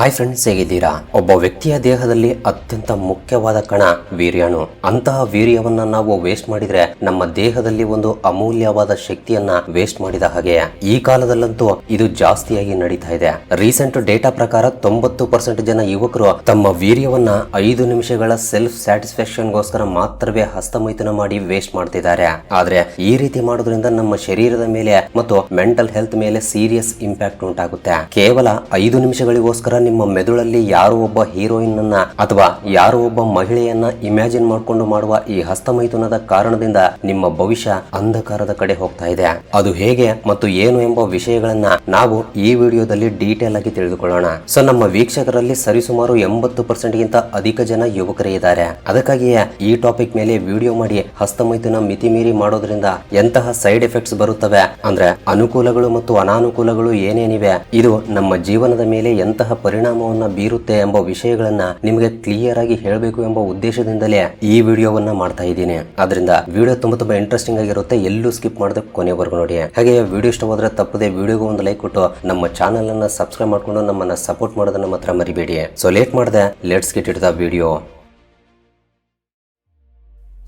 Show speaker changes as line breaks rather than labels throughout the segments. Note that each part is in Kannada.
ಹಾಯ್ ಫ್ರೆಂಡ್ಸ್, ಹೇಗಿದ್ದೀರಾ? ಒಬ್ಬ ವ್ಯಕ್ತಿಯ ದೇಹದಲ್ಲಿ ಅತ್ಯಂತ ಮುಖ್ಯವಾದ ಕಣ ವೀರ್ಯಾಣು. ಅಂತಹ ವೀರ್ಯವನ್ನ ನಾವು ವೇಸ್ಟ್ ಮಾಡಿದ್ರೆ ನಮ್ಮ ದೇಹದಲ್ಲಿ ಒಂದು ಅಮೂಲ್ಯವಾದ ಶಕ್ತಿಯನ್ನ ವೇಸ್ಟ್ ಮಾಡಿದ ಹಾಗೆ. ಈ ಕಾಲದಲ್ಲಂತೂ ಇದು ಜಾಸ್ತಿಯಾಗಿ ನಡೀತಾ ಇದೆ. ರೀಸೆಂಟ್ ಡೇಟಾ ಪ್ರಕಾರ ತೊಂಬತ್ತು ಪರ್ಸೆಂಟ್ ಜನ ಯುವಕರು ತಮ್ಮ ವೀರ್ಯವನ್ನ ಐದು ನಿಮಿಷಗಳ ಸೆಲ್ಫ್ ಸ್ಯಾಟಿಸ್ಫ್ಯಾಕ್ಷನ್ಗೋಸ್ಕರ ಮಾತ್ರವೇ ಹಸ್ತಮೈತನ ಮಾಡಿ ವೇಸ್ಟ್ ಮಾಡ್ತಿದ್ದಾರೆ. ಆದ್ರೆ ಈ ರೀತಿ ಮಾಡೋದ್ರಿಂದ ನಮ್ಮ ಶರೀರದ ಮೇಲೆ ಮತ್ತು ಮೆಂಟಲ್ ಹೆಲ್ತ್ ಮೇಲೆ ಸೀರಿಯಸ್ ಇಂಪ್ಯಾಕ್ಟ್ ಉಂಟಾಗುತ್ತೆ. ಕೇವಲ ಐದು ನಿಮಿಷಗಳಿಗೋಸ್ಕರ ನಿಮ್ಮ ಮೆದುಳಲ್ಲಿ ಯಾರೋ ಒಬ್ಬ ಹೀರೋಯಿನ್ ಅನ್ನ ಅಥವಾ ಯಾರೋ ಒಬ್ಬ ಮಹಿಳೆಯನ್ನ ಇಮ್ಯಾಜಿನ್ ಮಾಡಿಕೊಂಡು ಮಾಡುವ ಈ ಹಸ್ತಮೈಥುನದ ಕಾರಣದಿಂದ ನಿಮ್ಮ ಭವಿಷ್ಯ ಅಂಧಕಾರದ ಕಡೆ ಹೋಗ್ತಾ ಇದೆ. ಅದು ಹೇಗೆ ಮತ್ತು ಏನು ಎಂಬ ವಿಷಯಗಳನ್ನ ನಾವು ಈ ವಿಡಿಯೋದಲ್ಲಿ ಡೀಟೇಲ್ ಆಗಿ ತಿಳಿದುಕೊಳ್ಳೋಣ. ಸೊ ನಮ್ಮ ವೀಕ್ಷಕರಲ್ಲಿ ಸರಿಸುಮಾರು ಎಂಬತ್ತು ಪರ್ಸೆಂಟ್ ಗಿಂತ ಅಧಿಕ ಜನ ಯುವಕರೇ ಇದ್ದಾರೆ. ಅದಕ್ಕಾಗಿಯೇ ಈ ಟಾಪಿಕ್ ಮೇಲೆ ವಿಡಿಯೋ ಮಾಡಿ ಹಸ್ತಮೈಥುನ ಮಿತಿ ಮೀರಿ ಮಾಡೋದ್ರಿಂದ ಎಂತಹ ಸೈಡ್ ಎಫೆಕ್ಟ್ಸ್ ಬರುತ್ತವೆ? ಅಂದ್ರೆ ಅನುಕೂಲಗಳು ಮತ್ತು ಅನಾನುಕೂಲಗಳು ಏನೇನಿವೆ? ಇದು ನಮ್ಮ ಜೀವನದ ಮೇಲೆ ಎಂತಹ ಪರಿಣಾಮವನ್ನ ಬೀರುತ್ತೆ ಎಂಬ ವಿಷಯಗಳನ್ನ ನಿಮಗೆ ಕ್ಲಿಯರ್ ಆಗಿ ಹೇಳಬೇಕು ಎಂಬ ಉದ್ದೇಶದಿಂದಲೇ ಈ ವಿಡಿಯೋವನ್ನ ಮಾಡ್ತಾ ಇದ್ದೀನಿ. ಅದರಿಂದ ವಿಡಿಯೋ ತುಂಬಾ ತುಂಬಾ ಇಂಟ್ರೆಸ್ಟಿಂಗ್ ಆಗಿರುತ್ತೆ. ಎಲ್ಲೂ ಸ್ಕಿಪ್ ಮಾಡದೆ ಕೊನೆವರೆಗೂ ನೋಡಿ. ಹಾಗೆ ವಿಡಿಯೋ ಇಷ್ಟವಾದ್ರೆ ತಪ್ಪದೆ ವಿಡಿಯೋಗೆ ಒಂದು ಲೈಕ್ ಕೊಟ್ಟು ನಮ್ಮ ಚಾನಲ್ ಅನ್ನ ಸಬ್ಸ್ಕ್ರೈಬ್ ಮಾಡ್ಕೊಂಡು ನಮ್ಮನ್ನ ಸಪೋರ್ಟ್ ಮಾಡೋದನ್ನ ಮಾತ್ರ ಮರಿಬೇಡಿ. ಸೊ ಲೇಟ್ ಮಾಡದೆ let's get it the video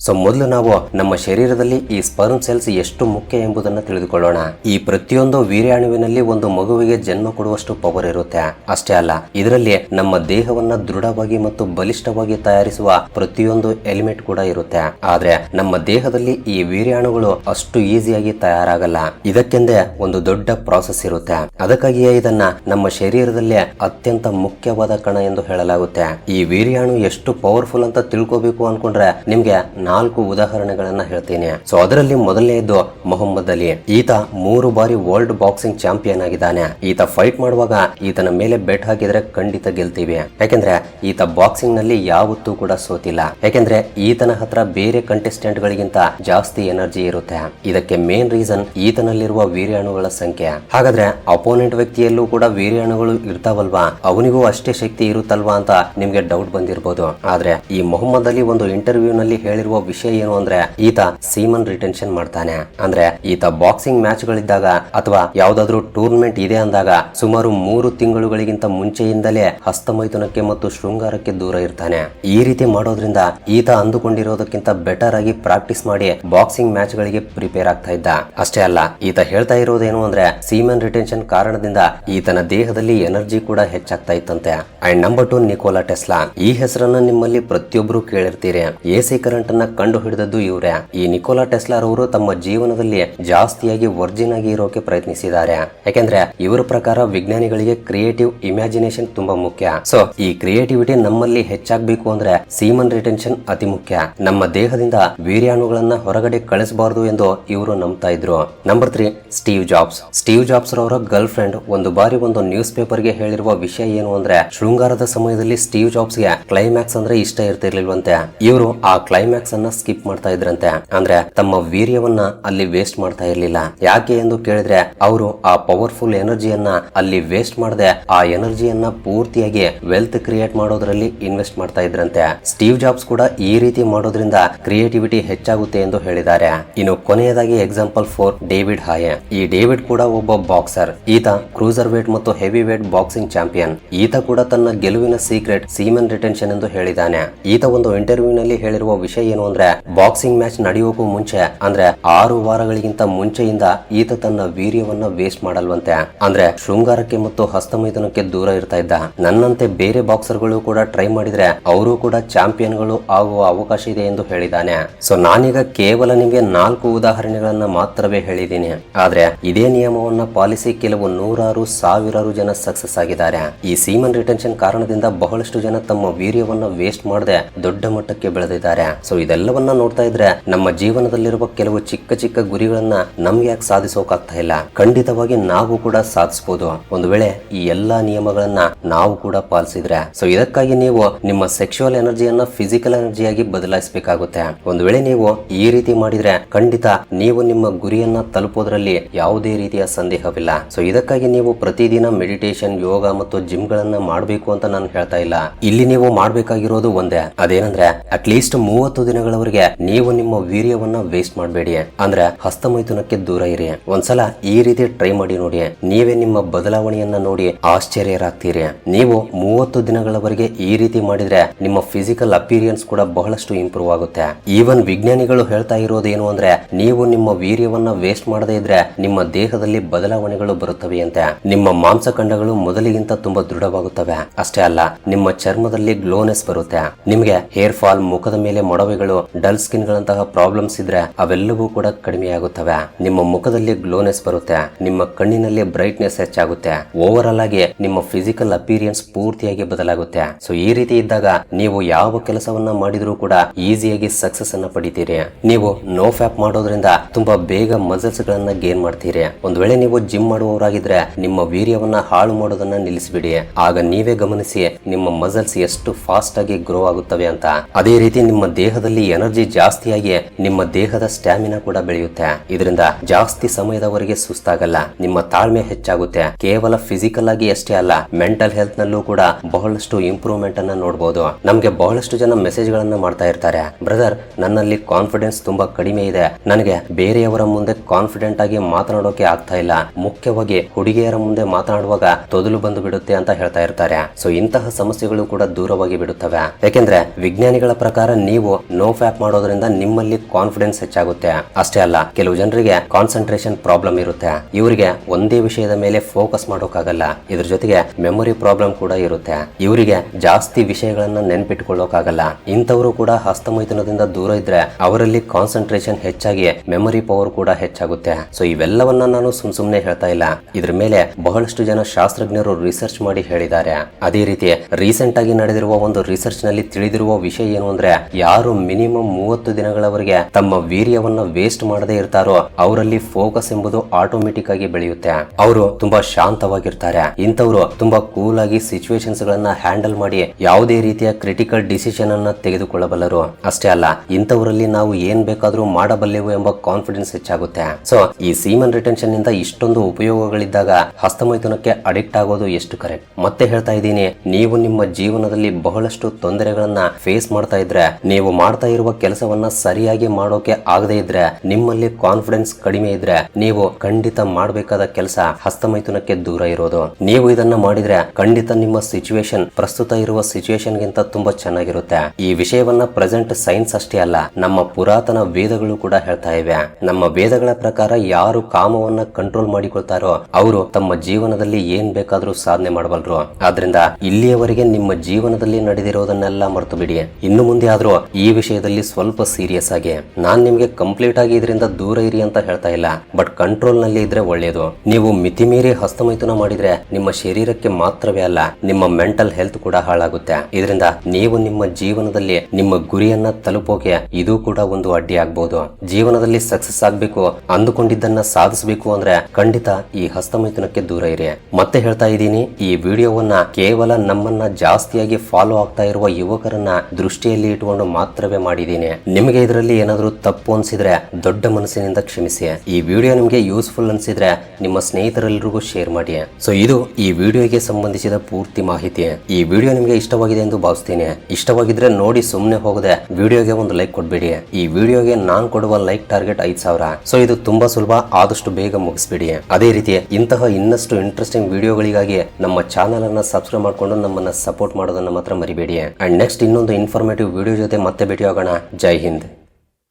so ಮೊದಲು ನಾವು ನಮ್ಮ ಶರೀರದಲ್ಲಿ ಈ ಸ್ಪರ್ಮ್ ಸೆಲ್ಸ್ ಎಷ್ಟು ಮುಖ್ಯ ಎಂಬುದನ್ನು ತಿಳಿದುಕೊಳ್ಳೋಣ. ಈ ಪ್ರತಿಯೊಂದು ವೀರ್ಯಾಣುವಿನಲ್ಲಿ ಒಂದು ಮಗುವಿಗೆ ಜನ್ಮ ಕೊಡುವಷ್ಟು ಪವರ್ ಇರುತ್ತೆ. ಅಷ್ಟೇ ಅಲ್ಲ, ಇದರಲ್ಲಿ ನಮ್ಮ ದೇಹವನ್ನ ದೃಢವಾಗಿ ಮತ್ತು ಬಲಿಷ್ಠವಾಗಿ ತಯಾರಿಸುವ ಪ್ರತಿಯೊಂದು ಎಲಿಮೆಂಟ್ ಕೂಡ ಇರುತ್ತೆ. ಆದ್ರೆ ನಮ್ಮ ದೇಹದಲ್ಲಿ ಈ ವೀರ್ಯಾಣುಗಳು ಅಷ್ಟು ಈಸಿಯಾಗಿ ತಯಾರಾಗಲ್ಲ. ಇದಕ್ಕೆಂದೇ ಒಂದು ದೊಡ್ಡ ಪ್ರಾಸೆಸ್ ಇರುತ್ತೆ. ಅದಕ್ಕಾಗಿಯೇ ಇದನ್ನ ನಮ್ಮ ಶರೀರದಲ್ಲಿ ಅತ್ಯಂತ ಮುಖ್ಯವಾದ ಕಣ ಎಂದು ಹೇಳಲಾಗುತ್ತೆ. ಈ ವೀರ್ಯಾಣು ಎಷ್ಟು ಪವರ್ಫುಲ್ ಅಂತ ತಿಳ್ಕೋಬೇಕು ಅನ್ಕೊಂಡ್ರೆ ನಿಮ್ಗೆ ನಾಲ್ಕು ಉದಾಹರಣೆಗಳನ್ನ ಹೇಳ್ತೀನಿ. ಸೊ ಅದರಲ್ಲಿ ಮೊದಲನೆಯದು ಮೊಹಮ್ಮದ್ ಅಲಿ. ಈತ ಮೂರು ಬಾರಿ ವರ್ಲ್ಡ್ ಬಾಕ್ಸಿಂಗ್ ಚಾಂಪಿಯನ್ ಆಗಿದ್ದಾನೆ. ಈತ ಫೈಟ್ ಮಾಡುವಾಗ ಈತನ ಮೇಲೆ ಬೆಟ್ ಹಾಕಿದ್ರೆ ಖಂಡಿತ ಗೆಲ್ತೀವಿ. ಯಾಕೆಂದ್ರೆ ಈತ ಬಾಕ್ಸಿಂಗ್ನಲ್ಲಿ ಯಾವತ್ತೂ ಕೂಡ ಸೋತಿಲ್ಲ. ಯಾಕೆಂದ್ರೆ ಈತನ ಹತ್ರ ಬೇರೆ ಕಂಟೆಸ್ಟೆಂಟ್ ಗಳಿಗಿಂತ ಜಾಸ್ತಿ ಎನರ್ಜಿ ಇರುತ್ತೆ. ಇದಕ್ಕೆ ಮೇನ್ ರೀಸನ್ ಈತನಲ್ಲಿರುವ ವೀರ್ಯಾಣುಗಳ ಸಂಖ್ಯೆ. ಹಾಗಾದ್ರೆ ಅಪೋನೆಂಟ್ ವ್ಯಕ್ತಿಯಲ್ಲೂ ಕೂಡ ವೀರ್ಯಾಣುಗಳು ಇರ್ತಾವಲ್ವಾ? ಅವನಿಗೂ ಅಷ್ಟೇ ಶಕ್ತಿ ಇರುತ್ತಲ್ವಾ ಅಂತ ನಿಮ್ಗೆ ಡೌಟ್ ಬಂದಿರಬಹುದು ಆದ್ರೆ ಈ ಮೊಹಮ್ಮದ್ ಅಲಿ ಒಂದು ಇಂಟರ್ವ್ಯೂ ನಲ್ಲಿ ಹೇಳಿರುವ ವಿಷಯ ಏನು ಅಂದ್ರೆ ಈತ ಸೀಮನ್ ರಿಟೆನ್ಷನ್ ಮಾಡ್ತಾನೆ. ಅಂದ್ರೆ ಈತ ಬಾಕ್ಸಿಂಗ್ ಮ್ಯಾಚ್ ಗಳಿದ್ದಾಗ ಅಥವಾ ಯಾವ್ದಾದ್ರು ಟೂರ್ನಮೆಂಟ್ ಇದೆ ಅಂದಾಗ ಸುಮಾರು ಮೂರು ತಿಂಗಳುಗಳಿಗಿಂತ ಮುಂಚೆಯಿಂದಲೇ ಹಸ್ತಮೈಥುನಕ್ಕೆ ಮತ್ತು ಶೃಂಗಾರಕ್ಕೆ ದೂರ ಇರ್ತಾನೆ. ಈ ರೀತಿ ಮಾಡೋದ್ರಿಂದ ಈತ ಅಂದುಕೊಂಡಿರೋದಕ್ಕಿಂತ ಬೆಟರ್ ಆಗಿ ಪ್ರಾಕ್ಟೀಸ್ ಮಾಡಿ ಬಾಕ್ಸಿಂಗ್ ಮ್ಯಾಚ್ ಗಳಿಗೆ ಪ್ರಿಪೇರ್ ಆಗ್ತಾ ಇದ್ದ. ಅಷ್ಟೇ ಅಲ್ಲ, ಈತ ಹೇಳ್ತಾ ಇರೋದೇನು ಅಂದ್ರೆ ಸೀಮನ್ ರಿಟೆನ್ಷನ್ ಕಾರಣದಿಂದ ಈತನ ದೇಹದಲ್ಲಿ ಎನರ್ಜಿ ಕೂಡ ಹೆಚ್ಚಾಗ್ತಾ ಇತ್ತಂತೆ. And number two Nikola Tesla ಈ ಹೆಸರನ್ನ ನಿಮ್ಮಲ್ಲಿ ಪ್ರತಿಯೊಬ್ಬರು ಕೇಳಿರ್ತೀರಿ. ಎಸಿ ಕರೆಂಟ್ ಕಂಡು ಹಿಡಿದದ್ದು ಇವರೇ. ಈ ನಿಕೋಲಾ ಟೆಸ್ಲಾರವರು ತಮ್ಮ ಜೀವನದಲ್ಲಿ ಜಾಸ್ತಿಯಾಗಿ ವರ್ಜಿನ್ ಆಗಿ ಇರೋಕೆ ಪ್ರಯತ್ನಿಸಿದ್ದಾರೆ. ಯಾಕೆಂದ್ರೆ ಇವರ ಪ್ರಕಾರ ವಿಜ್ಞಾನಿಗಳಿಗೆ ಕ್ರಿಯೇಟಿವ್ ಇಮ್ಯಾಜಿನೇಷನ್ ತುಂಬಾ ಮುಖ್ಯ. ಸೊ ಈ ಕ್ರಿಯೇಟಿವಿಟಿ ನಮ್ಮಲ್ಲಿ ಹೆಚ್ಚಾಗಬೇಕು ಅಂದ್ರೆ ಸೀಮನ್ ರಿಟೆನ್ಷನ್ ಅತಿ ಮುಖ್ಯ. ನಮ್ಮ ದೇಹದಿಂದ ವೀರ್ಯಾಣುಗಳನ್ನ ಹೊರಗಡೆ ಕಳಿಸಬಾರದು ಎಂದು ಇವರು ನಂಬ್ತಾ ಇದ್ರು. Number three Steve Jobs Steve Jobs ರವರ ಗರ್ಲ್ ಫ್ರೆಂಡ್ ಒಂದು ಬಾರಿ ಒಂದು ನ್ಯೂಸ್ ಪೇಪರ್ಗೆ ಹೇಳಿರುವ ವಿಷಯ ಏನು ಅಂದ್ರೆ, ಶೃಂಗಾರದ ಸಮಯದಲ್ಲಿ ಸ್ಟೀವ್ ಜಾಬ್ಸ್ಗೆ ಕ್ಲೈಮ್ಯಾಕ್ಸ್ ಅಂದ್ರೆ ಇಷ್ಟ ಇರ್ತಿರ್ಲಿಲ್ವಂತೆ. ಇವರು ಆ ಕ್ಲೈಮ್ಯಾಕ್ಸ್ ಅನ್ನ ಸ್ಕಿಪ್ ಮಾಡ್ತಾ ಇದ್ರಂತೆ. ಅಂದ್ರೆ ತಮ್ಮ ವೀರ್ಯವನ್ನ ಅಲ್ಲಿ ವೇಸ್ಟ್ ಮಾಡ್ತಾ ಇರ್ಲಿಲ್ಲ. ಯಾಕೆ ಎಂದು ಕೇಳಿದ್ರೆ, ಅವರು ಆ ಪವರ್ಫುಲ್ ಎನರ್ಜಿಯನ್ನ ಅಲ್ಲಿ ವೇಸ್ಟ್ ಮಾಡದೆ ಆ ಎನರ್ಜಿಯನ್ನ ಪೂರ್ತಿಯಾಗಿ ವೆಲ್ತ್ ಕ್ರಿಯೇಟ್ ಮಾಡೋದ್ರಲ್ಲಿ ಇನ್ವೆಸ್ಟ್ ಮಾಡ್ತಾ ಇದ್ರಂತೆ. ಸ್ಟೀವ್ ಜಾಬ್ಸ್ ಕೂಡ ಈ ರೀತಿ ಮಾಡೋದ್ರಿಂದ ಕ್ರಿಯೇಟಿವಿಟಿ ಹೆಚ್ಚಾಗುತ್ತೆ ಎಂದು ಹೇಳಿದ್ದಾರೆ. ಇನ್ನು ಕೊನೆಯದಾಗಿ ಎಕ್ಸಾಂಪಲ್ ಫೋರ್ ಡೇವಿಡ್ ಹಾಯೆ ಈ ಡೇವಿಡ್ ಕೂಡ ಒಬ್ಬ ಬಾಕ್ಸರ್ ಈತ ಕ್ರೂಸರ್ ವೇಟ್ ಮತ್ತು ಹೆವಿ ವೇಟ್ ಬಾಕ್ಸಿಂಗ್ ಚಾಂಪಿಯನ್ ಈತ ಕೂಡ ತನ್ನ ಗೆಲುವಿನ ಸೀಕ್ರೆಟ್ ಸೀಮನ್ ರಿಟೆನ್ಷನ್ ಎಂದು ಹೇಳಿದ್ದಾನೆ. ಈತ ಒಂದು ಇಂಟರ್ವ್ಯೂ ನಲ್ಲಿ ಹೇಳಿರುವ ವಿಷಯ ಏನು ಅಂದ್ರೆ ಬಾಕ್ಸಿಂಗ್ ಮ್ಯಾಚ್ ನಡೆಯೋಕು ಮುಂಚೆ ಅಂದ್ರೆ ಆರು ವಾರಗಳಿಗಿಂತ ಮುಂಚೆಯಿಂದ ಈತ ತನ್ನ ವೀರ್ಯವನ್ನ ವೇಸ್ಟ್ ಮಾಡಲ್ವಂತೆ. ಅಂದ್ರೆ ಶೃಂಗಾರಕ್ಕೆ ಮತ್ತು ಹಸ್ತಮೈದನಕ್ಕೆ ದೂರ ಇರ್ತಾ ಇದ್ದ. ನನ್ನಂತೆ ಬೇರೆ ಬಾಕ್ಸರ್ಗಳು ಕೂಡ ಟ್ರೈ ಮಾಡಿದ್ರೆ ಅವರು ಕೂಡ ಚಾಂಪಿಯನ್ಗಳು ಆಗುವ ಅವಕಾಶ ಇದೆ ಎಂದು ಹೇಳಿದ್ದಾನೆ. ಸೊ ನಾನೀಗ ಕೇವಲ ನಿಮಗೆ ನಾಲ್ಕು ಉದಾಹರಣೆಗಳನ್ನ ಮಾತ್ರವೇ ಹೇಳಿದ್ದೀನಿ. ಆದ್ರೆ ಇದೇ ನಿಯಮವನ್ನ ಪಾಲಿಸಿ ಕೆಲವು ನೂರಾರು ಸಾವಿರಾರು ಜನ ಸಕ್ಸಸ್ ಆಗಿದ್ದಾರೆ. ಈ ಸೀಮನ್ ರಿಟೆನ್ಷನ್ ಕಾರಣದಿಂದ ಬಹಳಷ್ಟು ಜನ ತಮ್ಮ ವೀರ್ಯವನ್ನ ವೇಸ್ಟ್ ಮಾಡದೆ ದೊಡ್ಡ ಮಟ್ಟಕ್ಕೆ ಬೆಳೆದಿದ್ದಾರೆ. ಸೊ ಇದೆಲ್ಲವನ್ನ ನೋಡ್ತಾ ಇದ್ರೆ ನಮ್ಮ ಜೀವನದಲ್ಲಿರುವ ಕೆಲವು ಚಿಕ್ಕ ಚಿಕ್ಕ ಗುರಿಗಳನ್ನ ನಮ್ಗೆ ಯಾಕೆ ಸಾಧಿಸೋಕಾಗ್ತಾ ಇಲ್ಲ? ಖಂಡಿತವಾಗಿ ನಾವು ಕೂಡ ಸಾಧಿಸಬಹುದು ಒಂದು ವೇಳೆ ಈ ಎಲ್ಲಾ ನಿಯಮಗಳನ್ನ ನಾವು ಕೂಡ ಪಾಲಿಸಿದ್ರೆ, ಸೊ ಇದಕ್ಕಾಗಿ ನೀವು ನಿಮ್ಮ ಸೆಕ್ಷುವಲ್ ಎನರ್ಜಿಯನ್ನ ಫಿಸಿಕಲ್ ಎನರ್ಜಿಯಾಗಿ ಬದಲಾಯಿಸಬೇಕಾಗುತ್ತೆ. ಒಂದು ವೇಳೆ ನೀವು ಈ ರೀತಿ ಮಾಡಿದ್ರೆ ಖಂಡಿತ ನೀವು ನಿಮ್ಮ ಗುರಿಯನ್ನ ತಲುಪೋದ್ರಲ್ಲಿ ಯಾವುದೇ ರೀತಿಯ ಸಂದೇಹವಿಲ್ಲ. ಸೊ ಇದಕ್ಕಾಗಿ ನೀವು ಪ್ರತಿದಿನ ಮೆಡಿಟೇಷನ್ ಯೋಗ ಮತ್ತು ಜಿಮ್ ಗಳನ್ನ ಮಾಡಬೇಕು ಅಂತ ನಾನು ಹೇಳ್ತಾ ಇಲ್ಲ. ಇಲ್ಲಿ ನೀವು ಮಾಡಬೇಕಾಗಿರೋದು ಒಂದೇ. ಅದೇನಂದ್ರೆ ಅಟ್ ಲೀಸ್ಟ್ ಮೂವತ್ತು ದಿನಗಳ ದಿನಗಳವರೆಗೆ ನೀವು ನಿಮ್ಮ ವೀರ್ಯವನ್ನ ವೇಸ್ಟ್ ಮಾಡಬೇಡಿ. ಅಂದ್ರೆ ಹಸ್ತಮೈಥುನಕ್ಕೆ ದೂರ ಇರಿ. ಒಂದ್ಸಲ ಈ ರೀತಿ ಟ್ರೈ ಮಾಡಿ ನೋಡಿ. ನೀವೇ ನಿಮ್ಮ ಬದಲಾವಣೆಯನ್ನ ನೋಡಿ ಆಶ್ಚರ್ಯರಾಗ್ತೀರಿ. ನೀವು ಮೂವತ್ತು ದಿನಗಳವರೆಗೆ ಈ ರೀತಿ ಮಾಡಿದ್ರೆ ನಿಮ್ಮ ಫಿಸಿಕಲ್ ಅಪೀರಿಯನ್ಸ್ ಕೂಡ ಬಹಳಷ್ಟು ಇಂಪ್ರೂವ್ ಆಗುತ್ತೆ. ಈವನ್ ವಿಜ್ಞಾನಿಗಳು ಹೇಳ್ತಾ ಇರೋದು ಏನು ಅಂದ್ರೆ ನೀವು ನಿಮ್ಮ ವೀರ್ಯವನ್ನ ವೇಸ್ಟ್ ಮಾಡದೇ ಇದ್ರೆ ನಿಮ್ಮ ದೇಹದಲ್ಲಿ ಬದಲಾವಣೆಗಳು ಬರುತ್ತವೆ ಅಂತೆ. ನಿಮ್ಮ ಮಾಂಸಖಂಡಗಳು ಮೊದಲಿಗಿಂತ ತುಂಬಾ ದೃಢವಾಗುತ್ತವೆ. ಅಷ್ಟೇ ಅಲ್ಲ, ನಿಮ್ಮ ಚರ್ಮದಲ್ಲಿ ಗ್ಲೋನೆಸ್ ಬರುತ್ತೆ. ನಿಮಗೆ ಹೇರ್ ಫಾಲ್ ಮುಖದ ಮೇಲೆ ಮೊಡವೆಗಳು ಡಲ್ ಸ್ಕಿನ್ ಗಳಂತಹ ಪ್ರಾಬ್ಲಮ್ಸ್ ಇದ್ರೆ ಅವೆಲ್ಲವೂ ಕೂಡ ಕಡಿಮೆಯಾಗುತ್ತವೆ ನಿಮ್ಮ ಮುಖದಲ್ಲಿ ಗ್ಲೋನೆಸ್ ಬರುತ್ತೆ ನಿಮ್ಮ ಕಣ್ಣಿನಲ್ಲಿ ಬ್ರೈಟ್ನೆಸ್ ಹೆಚ್ಚಾಗುತ್ತೆ ಓವರ್ ಆಲ್ ಆಗಿ ನಿಮ್ಮ ಫಿಸಿಕಲ್ ಅಪೀರಿಯನ್ಸ್ ಪೂರ್ತಿಯಾಗಿ ಬದಲಾಗುತ್ತೆ ಸೊ ಈ ರೀತಿ ಇದ್ದಾಗ ನೀವು ಯಾವ ಕೆಲಸವನ್ನ ಮಾಡಿದ್ರೂ ಕೂಡ ಈಸಿಯಾಗಿ ಸಕ್ಸಸ್ ಅನ್ನ ಪಡಿತೀರಿ ನೀವು ನೋ ಫ್ಯಾಪ್ ಮಾಡೋದ್ರಿಂದ ತುಂಬಾ ಬೇಗ ಮಸಲ್ಸ್ ಗಳನ್ನ ಗೇನ್ ಮಾಡ್ತೀರಿ ಒಂದ್ ವೇಳೆ ನೀವು ಜಿಮ್ ಮಾಡುವವರಾಗಿದ್ರೆ ನಿಮ್ಮ ವೀರ್ಯವನ್ನ ಹಾಳು ಮಾಡೋದನ್ನ ನಿಲ್ಲಿಸ್ಬಿಡಿ ಆಗ ನೀವೇ ಗಮನಿಸಿ ನಿಮ್ಮ ಮಸಲ್ಸ್ ಎಷ್ಟು ಫಾಸ್ಟ್ ಆಗಿ ಗ್ರೋ ಆಗುತ್ತವೆ ಅಂತ ಅದೇ ರೀತಿ ನಿಮ್ಮ ದೇಹದಲ್ಲಿ ಎನರ್ಜಿ ಜಾಸ್ತಿಯಾಗಿ ನಿಮ್ಮ ದೇಹದ ಸ್ಟ್ಯಾಮಿನಾ ಕೂಡ ಬೆಳೆಯುತ್ತೆ. ಇದರಿಂದ ಜಾಸ್ತಿ ಸಮಯದವರೆಗೆ ಸುಸ್ತಾಗಲ್ಲ, ನಿಮ್ಮ ತಾಳ್ಮೆ ಹೆಚ್ಚಾಗುತ್ತೆ. ಕೇವಲ ಫಿಸಿಕಲ್ ಆಗಿ ಅಷ್ಟೇ ಅಲ್ಲ ಮೆಂಟಲ್ ಹೆಲ್ತ್ ನಲ್ಲೂ ಕೂಡ ಬಹಳಷ್ಟು ಇಂಪ್ರೂವ್ಮೆಂಟ್ ಅನ್ನ ನೋಡಬಹುದು ನಮ್ಗೆ ಬಹಳಷ್ಟು ಜನ ಮೆಸೇಜ್ ಗಳನ್ನ ಮಾಡ್ತಾ ಇರ್ತಾರೆ. ಬ್ರದರ್ ನನ್ನಲ್ಲಿ ಕಾನ್ಫಿಡೆನ್ಸ್ ತುಂಬಾ ಕಡಿಮೆ ಇದೆ. ನನಗೆ ಬೇರೆಯವರ ಮುಂದೆ ಕಾನ್ಫಿಡೆಂಟ್ ಆಗಿ ಮಾತನಾಡೋಕೆ ಆಗ್ತಾ ಇಲ್ಲ. ಮುಖ್ಯವಾಗಿ ಹುಡುಗಿಯರ ಮುಂದೆ ಮಾತನಾಡುವಾಗ ತೊದಲು ಬಂದು ಬಿಡುತ್ತೆ ಅಂತ ಹೇಳ್ತಾ ಇರ್ತಾರೆ. ಸೊ ಇಂತಹ ಸಮಸ್ಯೆಗಳು ಕೂಡ ದೂರವಾಗಿ ಬಿಡುತ್ತವೆ. ಯಾಕೆಂದ್ರೆ ವಿಜ್ಞಾನಿಗಳ ಪ್ರಕಾರ ನೀವು ನೋ ಫ್ಯಾಪ್ ಮಾಡೋದ್ರಿಂದ ನಿಮ್ಮಲ್ಲಿ ಕಾನ್ಫಿಡೆನ್ಸ್ ಹೆಚ್ಚಾಗುತ್ತೆ. ಅಷ್ಟೇ ಅಲ್ಲ, ಕೆಲವು ಜನರಿಗೆ ಕಾನ್ಸಂಟ್ರೇಷನ್ ಪ್ರಾಬ್ಲಮ್ ಇರುತ್ತೆ. ಇವರಿಗೆ ಒಂದೇ ವಿಷಯದ ಮೇಲೆ ಫೋಕಸ್ ಮಾಡೋಕ್ಕಾಗಲ್ಲ. ಇದ್ರ ಜೊತೆಗೆ ಮೆಮೊರಿ ಪ್ರಾಬ್ಲಮ್ ಕೂಡ ಇರುತ್ತೆ. ಇವರಿಗೆ ಜಾಸ್ತಿ ವಿಷಯಗಳನ್ನ ನೆನ್ಪಿಟ್ಕೊಳ್ಳೋಕಾಗಲ್ಲ ಇಂಥವರು ಕೂಡ ಹಸ್ತಮೈಥುನದಿಂದ ದೂರ ಇದ್ರೆ ಅವರಲ್ಲಿ ಕಾನ್ಸಂಟ್ರೇಷನ್ ಹೆಚ್ಚಾಗಿ ಮೆಮೊರಿ ಪವರ್ ಕೂಡ ಹೆಚ್ಚಾಗುತ್ತೆ. ಸೊ ಇವೆಲ್ಲವನ್ನ ನಾನು ಸುಮ್ ಸುಮ್ನೆ ಹೇಳ್ತಾ ಇಲ್ಲ. ಇದ್ರ ಮೇಲೆ ಬಹಳಷ್ಟು ಜನ ಶಾಸ್ತ್ರಜ್ಞರು ರಿಸರ್ಚ್ ಮಾಡಿ ಹೇಳಿದ್ದಾರೆ. ಅದೇ ರೀತಿ ರೀಸೆಂಟ್ ಆಗಿ ನಡೆದಿರುವ ಒಂದು ರಿಸರ್ಚ್ನಲ್ಲಿ ತಿಳಿದಿರುವ ವಿಷಯ ಏನು ಅಂದ್ರೆ, ಯಾರು ಮಿನಿಮಮ್ ಮೂವತ್ತು ದಿನಗಳವರೆಗೆ ತಮ್ಮ ವೀರ್ಯವನ್ನ ವೇಸ್ಟ್ ಮಾಡದೇ ಇರ್ತಾರೋ ಅವರಲ್ಲಿ ಫೋಕಸ್ ಎಂಬುದು ಆಟೋಮೆಟಿಕ್ ಆಗಿ ಬೆಳೆಯುತ್ತೆ. ಅವರು ತುಂಬಾ ಶಾಂತವಾಗಿರ್ತಾರೆ. ಇಂಥವ್ರು ತುಂಬಾ ಕೂಲ್ ಆಗಿ ಸಿಚುವೇಶನ್ಸ್ ಗಳನ್ನ ಹ್ಯಾಂಡಲ್ ಮಾಡಿ ಯಾವುದೇ ರೀತಿಯ ಕ್ರಿಟಿಕಲ್ ಡಿಸಿಷನ್ ಅನ್ನ ತೆಗೆದುಕೊಳ್ಳಬಲ್ಲರು. ಅಷ್ಟೇ ಅಲ್ಲ, ಇಂಥವರಲ್ಲಿ ನಾವು ಏನ್ ಬೇಕಾದ್ರೂ ಮಾಡಬಲ್ಲೆವು ಎಂಬ ಕಾನ್ಫಿಡೆನ್ಸ್ ಹೆಚ್ಚಾಗುತ್ತೆ. ಸೊ ಈ ಸೀಮನ್ ರಿಟೆನ್ಷನ್ನಿಂದ ಇಷ್ಟೊಂದು ಉಪಯೋಗಗಳಿದ್ದಾಗ ಹಸ್ತಮೈಥುನಕ್ಕೆ ಅಡಿಕ್ಟ್ ಆಗೋದು ಎಷ್ಟು ಕರೆಕ್ಟ್ ಮತ್ತೆ ಹೇಳ್ತಾ ಇದ್ದೀನಿ, ನೀವು ನಿಮ್ಮ ಜೀವನದಲ್ಲಿ ಬಹಳಷ್ಟು ತೊಂದರೆಗಳನ್ನ ಫೇಸ್ ಮಾಡ್ತಾ ಇದ್ರೆ, ನೀವು ಮಾಡ್ತಾ ಇರುವ ಕೆಲಸವನ್ನ ಸರಿಯಾಗಿ ಮಾಡೋಕೆ ಆಗದೆ ಇದ್ರೆ, ನಿಮ್ಮಲ್ಲಿ ಕಾನ್ಫಿಡೆನ್ಸ್ ಕಡಿಮೆ ಇದ್ರೆ, ನೀವು ಖಂಡಿತ ಮಾಡಬೇಕಾದ ಕೆಲಸ ಹಸ್ತಮೈಥುನಕ್ಕೆ ದೂರ ಇರೋದು. ನೀವು ಇದನ್ನ ಮಾಡಿದ್ರೆ ಖಂಡಿತ ನಿಮ್ಮ ಸಿಚುವೇಶನ್ ಪ್ರಸ್ತುತ ಇರುವ ಸಿಚುವೇಶನ್ ಗಿಂತ ತುಂಬಾ ಚೆನ್ನಾಗಿರುತ್ತೆ. ಈ ವಿಷಯವನ್ನ ಪ್ರೆಸೆಂಟ್ ಸೈನ್ಸ್ ಅಷ್ಟೇ ಅಲ್ಲ, ನಮ್ಮ ಪುರಾತನ ವೇದಗಳು ಕೂಡ ಹೇಳ್ತಾ ಇವೆ. ನಮ್ಮ ವೇದಗಳ ಪ್ರಕಾರ ಯಾರು ಕಾಮವನ್ನ ಕಂಟ್ರೋಲ್ ಮಾಡಿಕೊಳ್ತಾರೋ, ಅವರು ತಮ್ಮ ಜೀವನದಲ್ಲಿ ಏನ್ ಬೇಕಾದ್ರೂ ಸಾಧನೆ ಮಾಡಬಲ್ರು. ಆದ್ರಿಂದ ಇಲ್ಲಿಯವರೆಗೆ ನಿಮ್ಮ ಜೀವನದಲ್ಲಿ ನಡೆದಿರೋದನ್ನೆಲ್ಲ ಮರೆತು ಬಿಡಿ. ಇನ್ನು ಮುಂದೆ ಆದ್ರೂ ಈ ವಿಷಯದಲ್ಲಿ ಸ್ವಲ್ಪ ಸೀರಿಯಸ್ ಆಗಿ. ನಾನ್ ನಿಮ್ಗೆ ಕಂಪ್ಲೀಟ್ ಆಗಿ ಇದರಿಂದ ದೂರ ಇರಿ ಅಂತ ಹೇಳ್ತಾ ಇಲ್ಲ. ಬಟ್ ಕಂಟ್ರೋಲ್ನಲ್ಲಿ ಇದ್ರೆ ಒಳ್ಳೆಯದು ನೀವು ಮಿತಿಮೀರಿ ಹಸ್ತಮೈಥುನ ಮಾಡಿದ್ರೆ ನಿಮ್ಮ ಶರೀರಕ್ಕೆ ಮಾತ್ರವೇ ಅಲ್ಲ, ನಿಮ್ಮ ಮೆಂಟಲ್ ಹೆಲ್ತ್ ಕೂಡ ಹಾಳಾಗುತ್ತೆ. ಇದರಿಂದ ನೀವು ನಿಮ್ಮ ಜೀವನದಲ್ಲಿ ನಿಮ್ಮ ಗುರಿಯನ್ನ ತಲುಪೋಕೆ ಇದು ಕೂಡ ಒಂದು ಅಡ್ಡಿ ಆಗ್ಬಹುದು ಜೀವನದಲ್ಲಿ ಸಕ್ಸಸ್ ಆಗ್ಬೇಕು, ಅಂದುಕೊಂಡಿದ್ದನ್ನ ಸಾಧಿಸಬೇಕು ಅಂದ್ರೆ ಖಂಡಿತ ಈ ಹಸ್ತಮೈಥುನಕ್ಕೆ ದೂರ ಇರಿ. ಮತ್ತೆ ಹೇಳ್ತಾ ಇದ್ದೀನಿ, ಈ ವಿಡಿಯೋವನ್ನ ಕೇವಲ ನಮ್ಮನ್ನ ಜಾಸ್ತಿಯಾಗಿ ಫಾಲೋ ಆಗ್ತಾ ಇರುವ ಯುವಕರನ್ನ ದೃಷ್ಟಿಯಲ್ಲಿ ಇಟ್ಟುಕೊಂಡು ಮಾತ್ರವೇ ಮಾಡಿದ್ದೀನಿ ನಿಮಗೆ ಇದರಲ್ಲಿ ಏನಾದರೂ ತಪ್ಪು ಅನ್ಸಿದ್ರೆ ದೊಡ್ಡ ಮನಸ್ಸಿನಿಂದ ಕ್ಷಮಿಸಿ. ಈ ವಿಡಿಯೋ ನಿಮಗೆ ಯೂಸ್ಫುಲ್ ಅನ್ಸಿದ್ರೆ ನಿಮ್ಮ ಸ್ನೇಹಿತರೆಲ್ಲರಿಗೂ ಶೇರ್ ಮಾಡಿ. ಸೊ ಇದು ಈ ವಿಡಿಯೋಗೆ ಸಂಬಂಧಿಸಿದ ಪೂರ್ತಿ ಮಾಹಿತಿ. ಈ ವಿಡಿಯೋ ನಿಮಗೆ ಇಷ್ಟವಾಗಿದೆ ಎಂದು ಭಾವಿಸ್ತೀನಿ. ಇಷ್ಟವಾಗಿದ್ರೆ ನೋಡಿ ಸುಮ್ಮನೆ ಹೋಗದೆ ವಿಡಿಯೋಗೆ ಒಂದು ಲೈಕ್ ಕೊಡ್ಬೇಡಿ. ಈ ವಿಡಿಯೋಗೆ ನಾನ್ ಕೊಡುವ ಲೈಕ್ ಟಾರ್ಗೆಟ್ ಐದ್ ಸಾವಿರ. ಸೊ ಇದು ತುಂಬಾ ಸುಲಭ, ಆದಷ್ಟು ಬೇಗ ಮುಗಿಸ್ಬಿಡಿ. ಅದೇ ರೀತಿ ಇಂತಹ ಇನ್ನಷ್ಟು ಇಂಟ್ರೆಸ್ಟಿಂಗ್ ವಿಡಿಯೋಗಳಿಗಾಗಿ ನಮ್ಮ ಚಾನಲ್ ಅನ್ನ ಸಬ್ಸ್ಕ್ರೈಬ್ ಮಾಡ್ಕೊಂಡು ನಮ್ಮನ್ನ ಸಪೋರ್ಟ್ ಮಾಡೋದನ್ನ ಮಾತ್ರ ಮರಿಬೇಡಿ. ಅಂಡ್ ನೆಕ್ಸ್ಟ್ ಇನ್ನೊಂದು ಇನ್ಫಾರ್ಮೇಟಿವ್ ವಿಡಿಯೋ ಜೊತೆ ಮತ್ತೆ ಭೇಟಿ யோகனா ஜெய்ஹிந்த்